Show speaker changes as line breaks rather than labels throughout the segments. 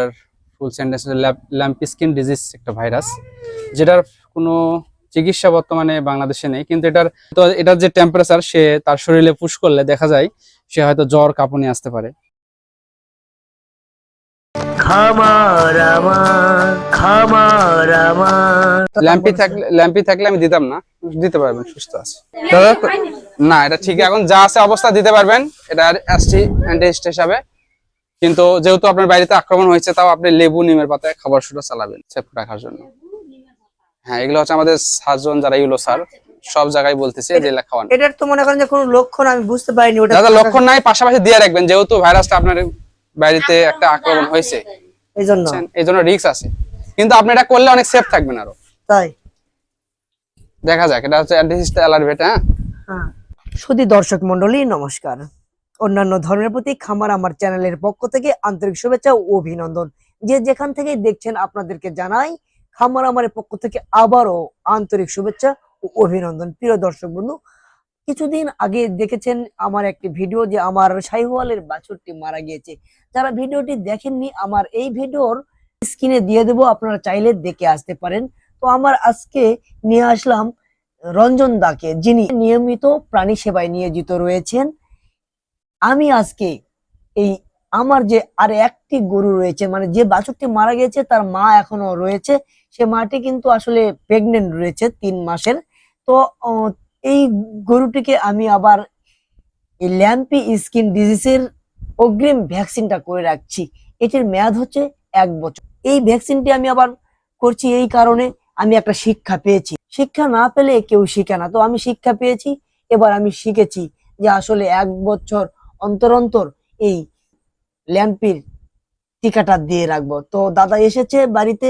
এটার full sentence lumpy skin disease একটা virus যেটার কোনো চিকিৎসা বর্তমানে বাংলাদেশে নেই কিন্তু এটার তো এটার যে টেম্পারেচার সে তার শরীরে পুশ করলে দেখা যায় সে হয়তো জ্বর কাঁপুনি আসতে পারে।
খামার আমার খামার আমার।
ল্যাম্পি থাকলে ল্যাম্পি থাকলে আমি দিতাম না দিতে পারবেন সুস্থ আছে। দাদা না এটা ঠিক এখন যা আছে অবস্থা দিতে পারবেন এটা এসটি অ্যান্টিস্ট হিসাবে। কিন্তু যেহেতু আপনার বাড়িতে আক্রমণ হয়েছে তাও আপনি লেবু নিমের পাতায় খাবার শুরু চালাবেন সেফ রাখার জন্য। হ্যাঁ এগুলো হচ্ছে আমাদের সার্জন যারা ইউলো স্যার সব জায়গায় বলতেছে যে খাওয়ান।
এটার তো মনে করেন যে কোনো লক্ষণ আমি বুঝতে পারিনি ওটা
দাদা লক্ষণ নাই পাশাপাশি দিয়ে রাখবেন যেহেতু ভাইরাসটা আপনার বাড়িতে একটা আক্রমণ হয়েছে।
এই জন্য
এই জন্য রিস্ক আছে। কিন্তু আপনি এটা করলে অনেক সেফ থাকবেন আরও।
তাই?
দেখা যাক এটা হচ্ছে অ্যান্টিসিস্ট অ্যালার্ভেট হ্যাঁ?
হ্যাঁ। সুধী দর্শক মন্ডলী নমস্কার। অন্যান্য ধর্মের প্রতি খামার আমার চ্যানেলের পক্ষ থেকে আন্তরিক শুভেচ্ছা ও অভিনন্দন। যে যেখান থেকে দেখছেন আপনাদেরকে জানাই, খামার আমারের পক্ষ থেকে আবারও আন্তরিক শুভেচ্ছা ও অভিনন্দন। প্রিয় দর্শক বন্ধু, কিছুদিন আগে দেখেছেন আমার একটি ভিডিও যে আমার শাহিওয়ালের বাছুরটি মারা গিয়েছে। যারা ভিডিওটি দেখেননি, আমার এই ভিডিওর স্ক্রিনে দিয়ে দেবো, আপনারা চাইলে দেখে আসতে পারেন। তো আমার আজকে নিয়ে আসলাম রঞ্জন দাকে, যিনি নিয়মিত প্রাণী সেবায় নিয়োজিত রয়েছেন। আমি আজকে এই আমার যে আর একটি গরু রয়েছে মানে যে বাছুরটি মারা গেছে তার মা এখনও রয়েছে। সে মাটি কিন্তু আসলে প্রেগনেন্ট রয়েছে তিন মাসের। তো এই গরুটিকে আমি আবার এই ল্যাম্পি স্কিন ডিজিজের অগ্রিম ভ্যাকসিনটা করে রাখছি। এটির মেয়াদ হচ্ছে এক বছর। এই ভ্যাকসিনটি আমি আবার করছি এই কারণে আমি একটা শিক্ষা পেয়েছি। শিক্ষা না পেলে কেউ শিখে না। তো আমি শিক্ষা পেয়েছি, এবার আমি শিখেছি যে আসলে এক বছর অন্তর অন্তর এই ল্যাম্পির টিকাটা দিয়ে রাখব। তো দাদা এসেছে বাড়িতে,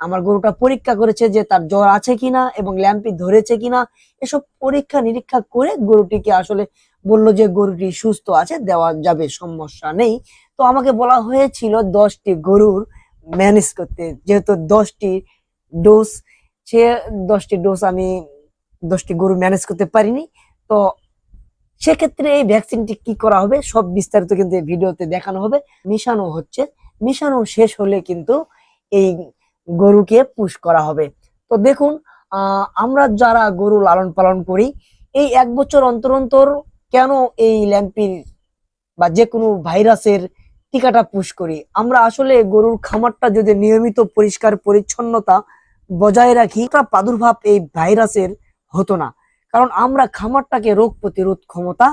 আমার গরুটা পরীক্ষা করেছে যে তার জ্বর আছে কিনা এবং ল্যাম্পি ধরেছে কিনা, এসব পরীক্ষা নিরীক্ষা করে গরুটিকে আসলে বলল যে গরুটি সুস্থ আছে, দেওয়া যাবে, সমস্যা নেই। তো আমাকে বলা হয়েছিল দশটি গরুর ম্যানেজ করতে, যেহেতু দশটি ডোজ, সে দশটি ডোজ আমি দশটি গরু ম্যানেজ করতে পারিনি। তো সেক্ষেত্রে এই ভ্যাকসিনটি কি করা হবে? সব বিস্তারিত কিন্তু এই ভিডিওতে দেখানো হবে। মিশানো হচ্ছে। মিশানো শেষ হলে কিন্তু এই গরুকে পুশ করা হবে। তো দেখুন আমরা যারা গরু লালন পালন করি, এই এক বছর অন্তর অন্তর কেন এই ল্যাম্পির বা যে কোনো ভাইরাসের টিকাটা পুশ করি? আমরা আসলে গরুর খামারটা যদি নিয়মিত পরিষ্কার পরিচ্ছন্নতা বজায় রাখি প্রাদুর্ভাব এই ভাইরাসের হতো না। কারণ আমরা খামারটাকে রোগ প্রতিরোধ ক্ষমতা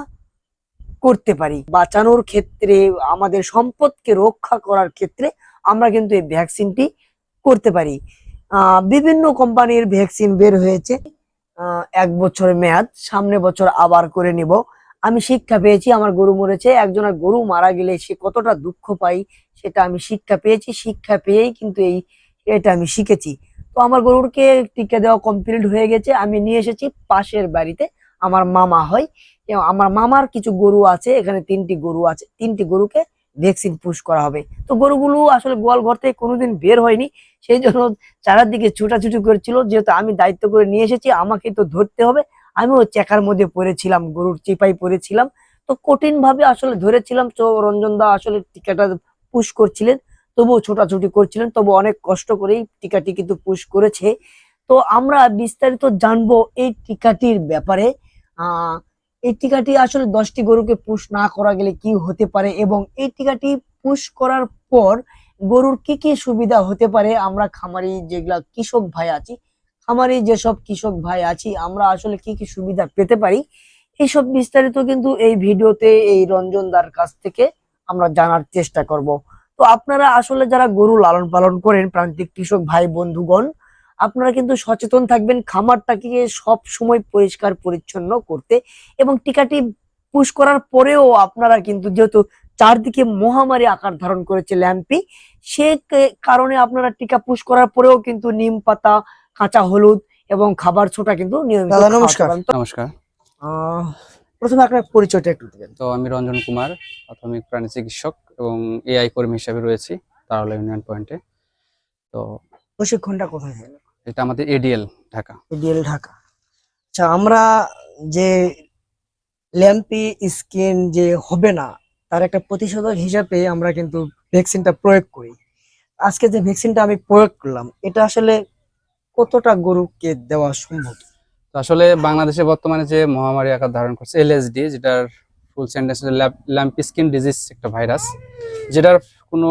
করতে পারি। বাঁচানোর ক্ষেত্রে, আমাদের সম্পদকে রক্ষা করার ক্ষেত্রে আমরা কিন্তু এই ভ্যাকসিনটি করতে পারি। বিভিন্ন কোম্পানির ভ্যাকসিন বের হয়েছে। এক বছরের মেয়াদ, সামনে বছর আবার করে নিব। আমি শিক্ষা পেয়েছি, আমার গরু মরেছে, একজনের গরু মারা গেলে সে কতটা দুঃখ পাই সেটা আমি শিক্ষা পেয়েছি। শিক্ষা পেয়েই কিন্তু এই এটা আমি শিখেছি। তো আমার গরুরকে টিকা দেওয়া কমপ্লিট হয়ে গেছে। আমি নিয়ে এসেছি পাশের বাড়িতে। আমার মামা হয়। আমার মামার কিছু গরু আছে, এখানে তিনটি গরু আছে। তিনটি গরুকে ভ্যাকসিন পুশ করা হবে। তো গরুগুলো আসলে গোয়াল ঘর থেকে কোনোদিন বের হয়নি। সেই জন্য চারাদিকে ছুটাছুটি করছিল। যেহেতু আমি দায়িত্ব করে নিয়ে এসেছি, আমাকে তো ধরতে হবে। আমিও চেকার মধ্যে পড়েছিলাম, গরুর চিপাই পড়েছিলাম। তো কঠিন ভাবে আসলে ধরেছিলাম। তো রঞ্জন দা আসলে টিকাটা পুশ করছিলেন। তবুও ছোটাছুটি করছিলেন তবু অনেক কষ্ট করেই টিকাটি কিন্তু পুশ করেছে। তো আমরা বিস্তারিত জানব এই টিকাটির ব্যাপারে। এই টিকাটি আসলে দশটি গরুকে পুশ না করা গেলে কি হতে পারে এবং এই টিকাটি পুশ করার পর গরুর কি কি সুবিধা হতে পারে? আমরা খামারি যেগুলা কৃষক ভাই আছি, খামারি যেসব কৃষক ভাই আছি, আমরা আসলে কি কি সুবিধা পেতে পারি? এইসব বিস্তারিত কিন্তু এই ভিডিওতে এই রঞ্জনদার কাছ থেকে আমরা জানার চেষ্টা করব। তো আপনারা আসলে যারা গরু লালন পালন করেন প্রান্তিক কৃষক ভাই বন্ধুগণ আপনারা কিন্তু সচেতন থাকবেন খামারটাকে সব সময় পরিষ্কার পরিচ্ছন্ন করতে এবং টিকাটি পুশ করার পরেও আপনারা কিন্তু যেহেতু চারদিকে মহামারী আকার ধারণ করেছে ল্যাম্পি সে কারণে আপনারা টিকা পুশ করার পরেও কিন্তু নিম পাতা কাঁচা হলুদ এবং খাবার ছোটা কিন্তু নিয়মিত
নমস্কার।
নমস্কার
আহ, প্রথমে আপনার পরিচয়টা একটু দিবেন।
তো আমি রঞ্জন কুমার প্রাথমিক প্রাণী চিকিৎসক এবং এআই কর্মী হিসাবে রয়েছি তারলা ইউনিয়ন পয়েন্টে। তো
প্রশিক্ষণটা কোথায় হয়?
এটা আমাদের এডিএল ঢাকা।
এডিএল ঢাকা। আচ্ছা আমরা যে ল্যাম্পি স্কিন যে হবে না তার একটা প্রতিষেধক হিসাবে আমরা কিন্তু ভ্যাকসিনটা প্রয়োগ করি। আজকে যে ভ্যাকসিনটা আমি প্রয়োগ করলাম এটা আসলে কতটা গরুকে দেওয়া সম্ভব?
তো আসলে বাংলাদেশে বর্তমানে যে মহামারী আকার ধারণ করছে এলএসডি যেটার full sentence lumpy skin disease একটা ভাইরাস যেটার কোনো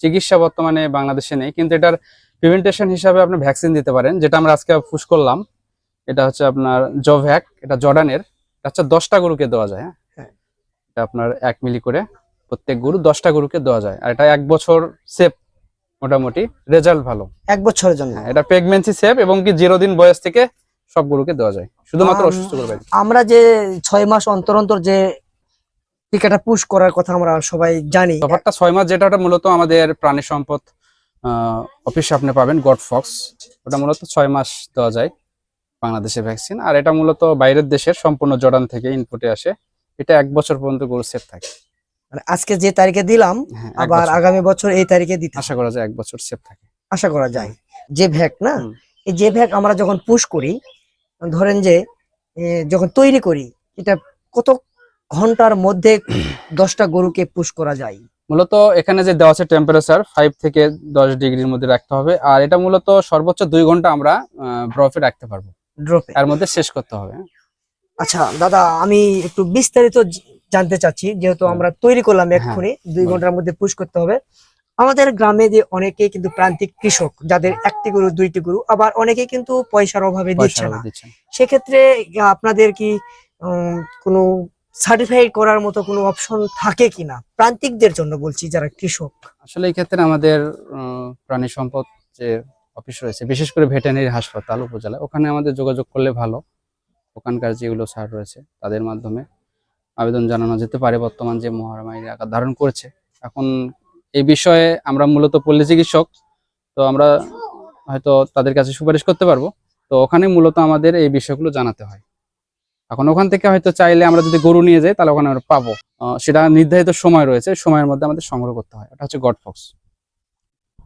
চিকিৎসা বর্তমানে বাংলাদেশে নেই কিন্তু এটার প্রিভেন্টেশন হিসাবে আপনি ভ্যাকসিন দিতে পারেন যেটা আমরা আজকে পুশ করলাম। এটা হচ্ছে আপনার জভ্যাক এটা জর্ডানের এটা হচ্ছে দশটা গরুকে দেওয়া যায় হ্যাঁ?
হ্যাঁ।
এটা আপনার এক মিলি করে প্রত্যেক গরু দশটা গরুকে দেওয়া যায় আর এটা এক বছর সেফ মোটামুটি রেজাল্ট ভালো।
এক বছরের জন্য।
হ্যাঁ এটা প্রেগনেন্সি সেফ এবং কি জিরো দিন বয়স থেকে সব গরুকে দেওয়া যায়। শুধুমাত্র অসুস্থ গরু
আমরা যে ছয় মাস অন্তর অন্তর যে টিকাটা পুশ করার কথা আমরা সবাই জানি।
ব্যাপারটা ছয় মাস যেটা ওটা মূলত আমাদের প্রাণী সম্পদ অফিসে আপনি পাবেন গড ফক্স। ওটা মূলত ছয় মাস দেওয়া যায় বাংলাদেশে ভ্যাকসিন আর এটা মূলত বাইরের দেশের সম্পূর্ণ জর্ডান থেকে ইনপুটে আসে। এটা এক বছর পর্যন্ত গরু সেফ থাকে।
মানে আজকে যে তারিখে দিলাম
হ্যাঁ
আবার আগামী বছর এই তারিখে দিতে।
আশা করা যায় এক বছর সেফ থাকে।
আশা করা যায়। যে ভ্যাক না এই যে ভ্যাক আমরা যখন পুশ করি ধরেন যে যখন তৈরি করি এটা কত ঘণ্টার মধ্যে দশটা গরুকে পুশ করা যায়?
মূলত এখানে যে দেওয়া আছে টেম্পারেচার ফাইভ থেকে দশ ডিগ্রির মধ্যে রাখতে হবে। আর এটা মূলত সর্বোচ্চ দুই ঘণ্টা আমরা বরফে রাখতে পারব।
ড্রপে
তার মধ্যে শেষ করতে হবে।
আচ্ছা দাদা আমি একটু বিস্তারিত জানতে চাচ্ছি যেহেতু আমরা তৈরি করলাম
হ্যাঁ,
এক্ষুনি দুই ঘণ্টার মধ্যে পুশ করতে হবে। আমাদের গ্রামে যে অনেকেই কিন্তু প্রান্তিক কৃষক যাদের একটি গরু দুইটি গরু আবার অনেকেই কিন্তু পয়সার অভাবে দিচ্ছে না। সেক্ষেত্রে আপনাদের কি কোনো সার্টিফাইড করার মতো কোনো অপশন থাকে কিনা? প্রান্তিকদের জন্য বলছি যারা কৃষক।
আসলে এই ক্ষেত্রে আমাদের প্রাণী সম্পদ যে অফিস রয়েছে বিশেষ করে ভেটেরিনারি হাসপাতাল উপজেলা ওখানে আমাদের যোগাযোগ করলে ভালো। ওখানকার যেগুলো স্যার রয়েছে তাদের মাধ্যমে আবেদন জানানো যেতে পারে বর্তমান যে মহামারী আকার ধারণ করেছে। এখন এই বিষয়ে আমরা মূলত পল্লী চিকিৎসক, তো আমরা হয়তো তাদের কাছে সুপারিশ করতে পারব। তো ওখানে মূলত আমাদের এই বিষয়গুলো জানাতে হয়। এখন ওখান থেকে হয়তো চাইলে আমরা যদি গরু নিয়ে যাই, তাহলে ওখানে আমরা পাবো। সেটা নির্ধারিত সময় রয়েছে। সময়ের মধ্যে আমাদের সংগ্রহ করতে হয়। ওটা হচ্ছে গড ফক্স।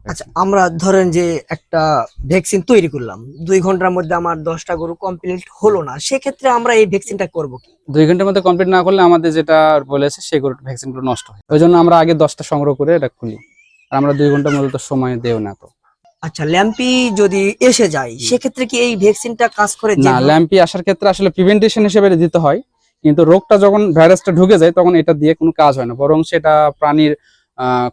আচ্ছা আমরা ধরেন যে একটা ভ্যাকসিন তৈরি করলাম দুই ঘণ্টার মধ্যে আমার দশটা গরু কমপ্লিট হলো না সেক্ষেত্রে আমরা এই ভ্যাকসিনটা করব কি?
দুই ঘণ্টার মধ্যে কমপ্লিট না করলে আমাদের যেটা বলেছে সেই গরুর ভ্যাকসিনগুলো নষ্ট হয়। ওই জন্য আমরা আগে দশটা সংগ্রহ করে এটা খুলি। আর আমরা দুই ঘণ্টা মূলত সময় দেও না তো।
আচ্ছা ল্যাম্পি যদি এসে যায় সেক্ষেত্রে কি এই ভ্যাকসিনটা কাজ করে
না ল্যাম্পি আসার ক্ষেত্রে আসলে প্রিভেন্টেশন হিসেবে দিতে হয়। কিন্তু রোগটা যখন ভাইরাসটা ঢুকে যায় তখন এটা দিয়ে কোনো কাজ হয় না। বরং সেটা প্রাণীর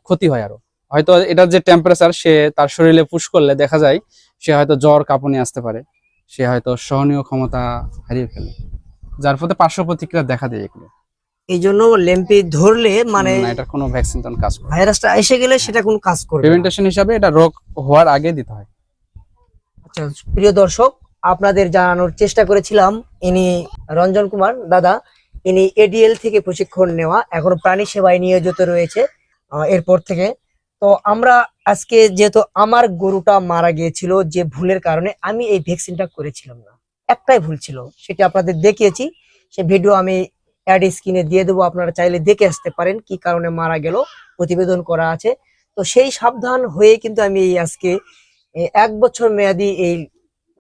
ক্ষতি হয় আরও। হয়তো এটার যে টেম্পারেচার সে তার শরীরে পুশ করলে দেখা যায় সে হয়তো জ্বর কাঁপুনি আসতে পারে। সে হয়তো সহনীয় ক্ষমতা হারিয়ে ফেলে। যার ফলে পার্শ্ব প্রতিক্রিয়া দেখা দেয় এগুলো।
এই জন্য ল্যাম্পি ধরলে মানে
না এটার কোনো ভ্যাকসিন তখন কাজ করে
ভাইরাসটা এসে গেলে সেটা কোনো কাজ করবে না।
প্রিভেন্টেশন হিসাবে এটা রোগ হওয়ার আগে দিতে হয়।
আচ্ছা প্রিয় দর্শক আপনাদের জানানোর চেষ্টা করেছিলাম ইনি রঞ্জন কুমার দাদা। ইনি এডিএল থেকে প্রশিক্ষণ নেওয়া এখনও প্রাণী সেবায় নিয়োজিত রয়েছে। এরপর থেকে তো আমরা আজকে যেহেতু আমার গরুটা মারা গিয়েছিল যে ভুলের কারণে আমি এই ভ্যাকসিনটা করেছিলাম না। একটাই ভুল ছিল, সেটা আপনাদের দেখিয়েছি। সে ভিডিও আমি অ্যাড স্ক্রিনে দিয়ে দেবো, আপনারা চাইলে দেখে আসতে পারেন কি কারণে মারা গেল, প্রতিবেদন করা আছে। তো সেই সাবধান হয়ে কিন্তু আমি এই আজকে এক বছর মেয়াদি এই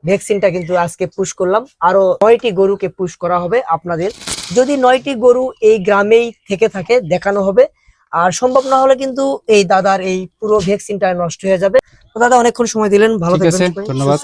ভ্যাকসিনটা কিন্তু আজকে পুশ করলাম। আরও নয়টি গরুকে পুশ করা হবে আপনাদের। যদি নয়টি গরু এই গ্রামেই থেকে থাকে, দেখানো হবে। আর সম্ভব না হলে কিন্তু এই দাদার এই পুরো ভ্যাকসিনটা নষ্ট হয়ে যাবে। তো দাদা অনেকক্ষণ সময় দিলেন। ভালো থাকবেন
ধন্যবাদ।